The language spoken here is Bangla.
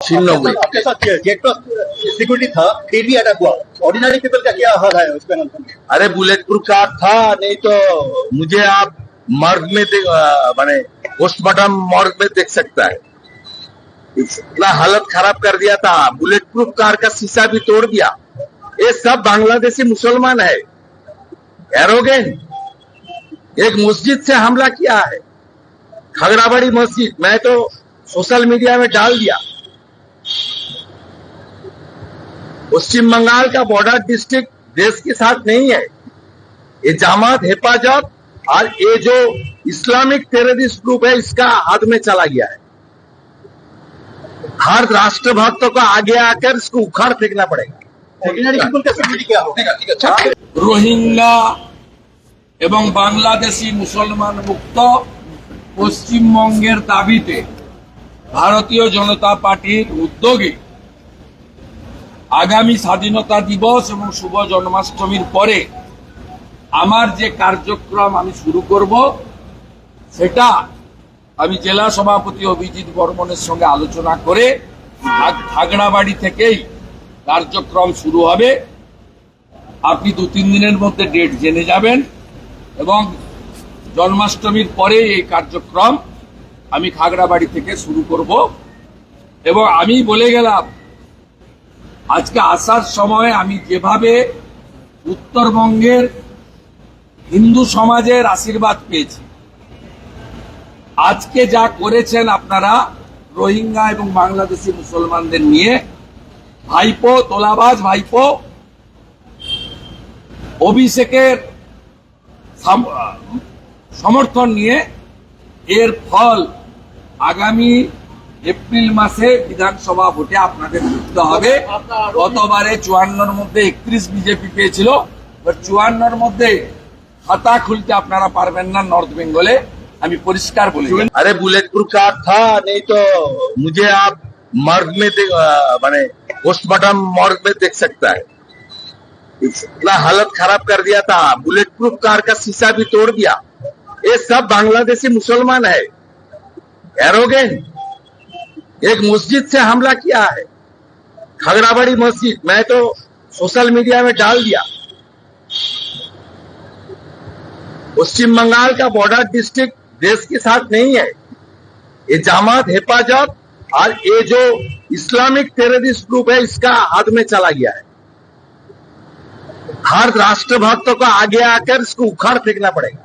आपके साथ गेट पर सिक्योरिटी था फिर भी अटैक हुआ। ऑर्डिनरी पीपल का क्या हाल है उसका नाम अरे बुलेट प्रूफ कार था नहीं तो मुझे आप मर्ग में माने पोस्टमार्टम मर्ग में देख सकता है। इतना हालत खराब कर दिया था बुलेट प्रूफ कार का शीशा भी तोड़ दिया। ये सब बांग्लादेशी मुसलमान है। एरोगेंट एक मस्जिद से हमला किया है। खगड़ाबाड़ी मस्जिद मैं तो सोशल मीडिया में डाल दिया। पश्चिम बंगाल का बॉर्डर डिस्ट्रिक्ट देश के साथ नहीं है ये जामात हिफाजत और ये जो इस्लामिक टेररिस्ट ग्रुप है इसका हाथ में चला गया है हर राष्ट्रभक्तों को आगे आकर इसको उखाड़ फेंकना पड़ेगा ऑर्डिनरी पीपल का सिक्योरिटी क्या होगा রোহিঙ্গা এবং বাংলাদেশি মুসলমান মুক্ত পশ্চিমবঙ্গের দাবিতে ভারতীয় জনতা পার্টির উদ্যোগে আগামী স্বাধীনতা দিবস এবং শুভ জন্মাষ্টমীর পরে আমার যে কার্যক্রম আমি শুরু করব, সেটা আমি জেলা সভাপতি অভিজিৎ বর্মনের সঙ্গে আলোচনা করে খাগড়াবাড়ি থেকেই কার্যক্রম শুরু হবে। আপনি দু, তিন দিনের মধ্যে ডেট জেনে যাবেন এবং জন্মাষ্টমীর পরে এই কার্যক্রম আমি খাগড়াবাড়ি থেকে শুরু করব। এবং আমি বলে গেলাম আজকে আসার সময় আমি যেভাবে উত্তরবঙ্গের হিন্দু সমাজের আশীর্বাদ পেয়েছি। আজকে যা করেছেন আপনারা রোহিঙ্গা এবং বাংলাদেশি মুসলমানদের নিয়ে, ভাইপো, তোলাবাজ ভাইপো, অভিষেকের সমর্থন নিয়ে এর ফল আগামী এপ্রিল মাসে বিধানসভা ভোটে আপনাদের বুঝতে হবে গতবারে চুয়ান্নর মধ্যে একত্রিশ বিজেপি পেয়েছিল এবার চুয়ান্নর মধ্যে খাতা খুলতে আপনারা পারবেন না নর্থ বেঙ্গলে আমি পরিষ্কার বলে দিলাম। अरे बुलेट प्रूफ कार था नहीं तो मुझे आप मर्ग में दे- अ, माने पोस्टमार्टम मर्ग में देख सकता है इतना हालत खराब कर दिया था बुलेट प्रूफ कार का शीशा भी तोड़ दिया ये सब बांग्लादेशी मुसलमान है एरोगेंट एक मस्जिद से हमला किया है। खगड़ाबाड़ी मस्जिद मैं तो सोशल मीडिया में डाल दिया। पश्चिम बंगाल का बॉर्डर डिस्ट्रिक्ट देश के साथ नहीं है। ये जामात हिफाजत और ये जो इस्लामिक टेररिस्ट ग्रुप है इसका हाथ में चला गया है। हर राष्ट्रभक्तों को आगे आकर इसको उखाड़ फेंकना पड़ेगा।